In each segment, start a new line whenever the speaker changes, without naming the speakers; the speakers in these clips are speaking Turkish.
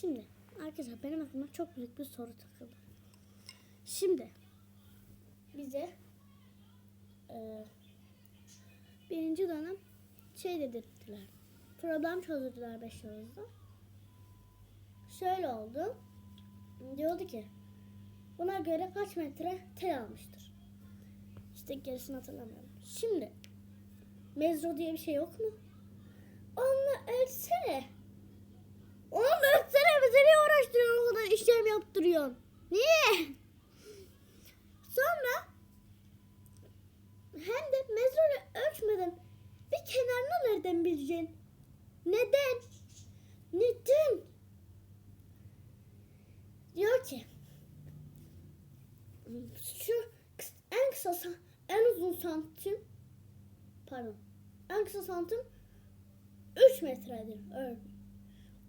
Şimdi arkadaşlar benim aklıma çok büyük bir soru takıldı. Şimdi bize e, birinci dönem şey dedirttiler. Problem çözdürdüler 5 yılda. Şöyle oldu. Diyordu ki buna göre kaç metre tel almıştır. İşte gerisini hatırlamıyorum. Şimdi mezro diye bir şey yok mu? Onunla ölçsene. Onunla nereden bileceksin? Neden? Neden? Diyor ki şu en kısa sa- en uzun santim pardon en kısa santim 3 metredir örneğin.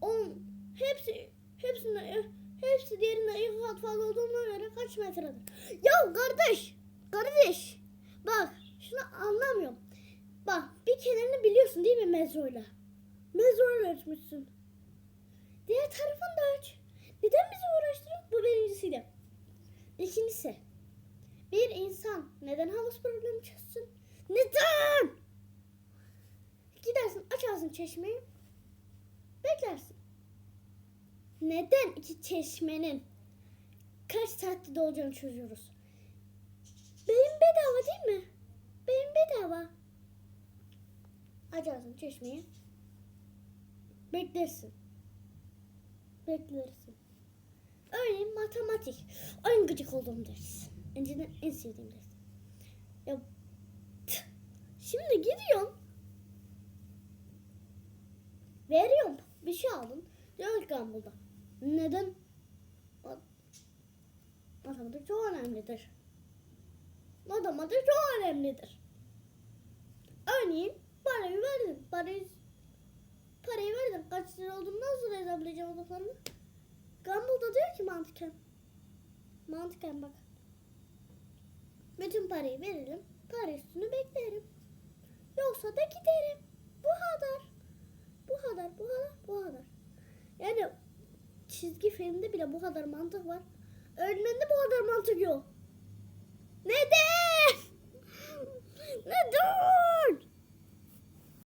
On hepsi hepsinde hepsi diğerine iki kat fazla olduğuna göre kaç metredir? Ya kardeş, kardeş. Bak şunu anlamıyorum. Bak bir kenarını biliyorsun değil mi mezroyla? Mezroyla ölçmüşsün. Diğer tarafını da ölç. Neden bizi uğraştırıyor? Bu birincisiydi. İkincisi. Bir insan neden havuz problemi çözsün? Neden? Gidersin açarsın çeşmeyi. Beklersin. Neden iki çeşmenin kaç saatte dolacağını çözüyoruz? Benim bedava değil mi? Benim bedava. Açarsın çeşmeyi. Beklersin. Beklersin. Örneğin matematik. En gıcık olduğum ders. Önceden en sevdiğim ders. Ya şimdi gidiyorum. Veriyorum. Bir şey aldım. Diyor ki Gumball'da. Neden? Mat- Matematik çok önemlidir. Matematik çok önemlidir. Örneğin parayı verdim. Parayı parayı verdim. Kaç lira olduğunu nasıl hesaplayacağım o zaman? Gumball da diyor ki mantıken. Mantıken bak. Bütün parayı veririm. Para üstünü beklerim. Yoksa da giderim. Bu kadar. Bu kadar, bu kadar, bu kadar. Yani çizgi filmde bile bu kadar mantık var. Öğretmende bu kadar mantık yok. Neden?